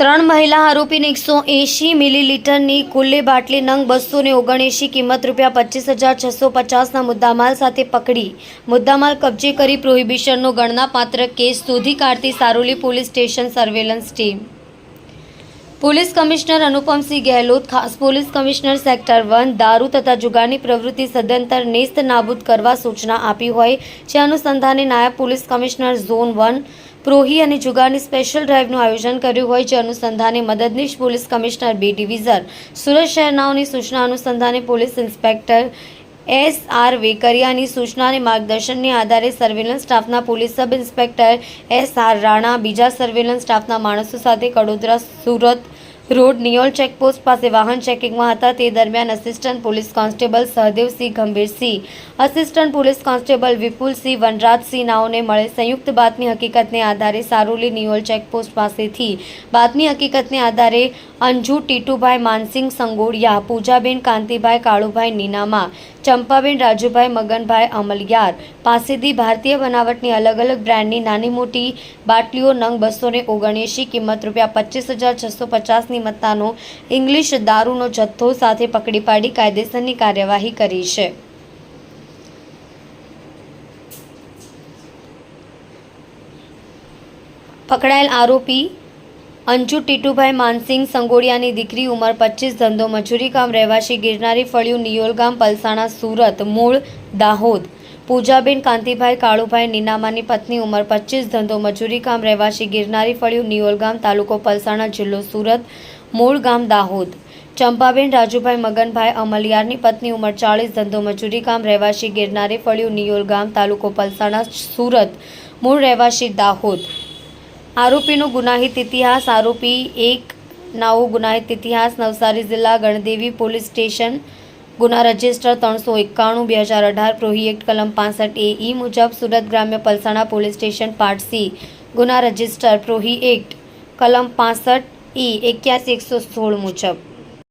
ત્રણ મહિલા આરોપીને એકસો એંશી મિલીલીટરની કુલ્લે બાટલી નંગ બસો ને ઓગણએંશી કિંમત રૂપિયા પચીસ હજાર છસો પચાસના મુદ્દામાલ સાથે પકડી. મુદ્દામાલ કબજે કરી પ્રોહિબિશનનો ગણનાપાત્ર કેસ શોધી કાઢતી Saroli police station surveillance team. Police commissioner Anupamsinh Gahlot, ખાસ પોલીસ કમિશનર સેક્ટર વન, દારૂ તથા જુગારની પ્રવૃત્તિ સદંતર નેસ્ત નાબૂદ કરવા સૂચના આપી હોય જે અનુસંધાને નાયબ પોલીસ કમિશનર ઝોન વન, પ્રોહી અને જુગારની સ્પેશિયલ ડ્રાઇવનું આયોજન કર્યું હોય જે અનુસંધાને મદદનીશ police commissioner, B division. Surat શહેરનાઓની સૂચના અનુસંધાને પોલીસ ઇન્સ્પેક્ટર એસ આર વેકરિયાની સૂચનાને માર્ગદર્શનને આધારે સર્વેલન્સ સ્ટાફના police sub inspector S R Rana, બીજા સર્વેલન્સ સ્ટાફના માણસો સાથે કડોદરા સુરત રોડ નિયોલ ચેકપોસ્ટ પાસે વાહન ચેકિંગમાં હતા. તે દરમિયાન assistant police constable Sahdevsinh Gambhirsinh assistant police constable Vipulsinh Vanrajsinh નાઓને મળે. સંયુક્ત બાતમી હકીકતને આધારે સારોલી નિયોલ ચેકપોસ્ટ પાસેથી બાતમી હકીકતને આધારે અંજુ, ટીટુભાઈ માનસિંહ, સંગોડિયા, પૂજાબેન, કાંતિભાઈ, કાળુભાઈ, નીનામા, ચંપાબેન, રાજુભાઈ, મગનભાઈ, અમલિયાર પાસેથી ભારતીય બનાવટની અલગ અલગ બ્રાન્ડની નાની મોટી બાટલીઓ નંગ બસો ને ઓગણએંશી કિંમત રૂપિયા પચીસ હજાર છસો પચાસની મત્તાનો ઇંગ્લિશ દારૂનો જથ્થો સાથે પકડી પાડી કાયદેસરની કાર્યવાહી કરી છે. પકડાયેલ આરોપી અંજુ ટીટુભાઈ માનસિંહ સંગોડિયાની દીકરી ઉંમર પચીસ, ધંધો મજૂરી કામ રહેવાસી ગિરનારી ફળિયું, નિયોલ ગામ, પલસાણા, સુરત, મૂળ, દાહોદ. પૂજાબેન કાંતિભાઈ કાળુભાઈ નીનામાની પત્ની ઉંમર પચીસ, ધંધો મજૂરી કામ રહેવાસી ગિરનારી ફળિયું, નિયોલ ગામ, તાલુકો પલસાણા જિલ્લો સુરત, મૂળ ગામ, દાહોદ. ચંપાબેન રાજુભાઈ મગનભાઈ અમલિયારની પત્ની ઉંમર ચાળીસ, ધંધો મજૂરી કામ રહેવાસી ગિરનારી ફળિયું, નિયોલ ગામ, તાલુકો પલસાણા, સુરત, મૂળ રહેવાસી દાહોદ. આરોપીનો ગુનાહિત ઇતિહાસ, આરોપી એક નાવો ગુનાહિત ઇતિહાસ, નવસારી જિલ્લા ગણદેવી પોલીસ સ્ટેશન, ગુના રજિસ્ટર ત્રણસો એકાણું, બે હજાર અઢાર પ્રોહી એક્ટ કલમ પાસઠ એ ઈ મુજબ સુરત ગ્રામ્ય Palsana police station part C, ગુના રજિસ્ટર પ્રોહી એક્ટ કલમ પાસઠ ઈ એક્યાસી એકસો સોળ મુજબ.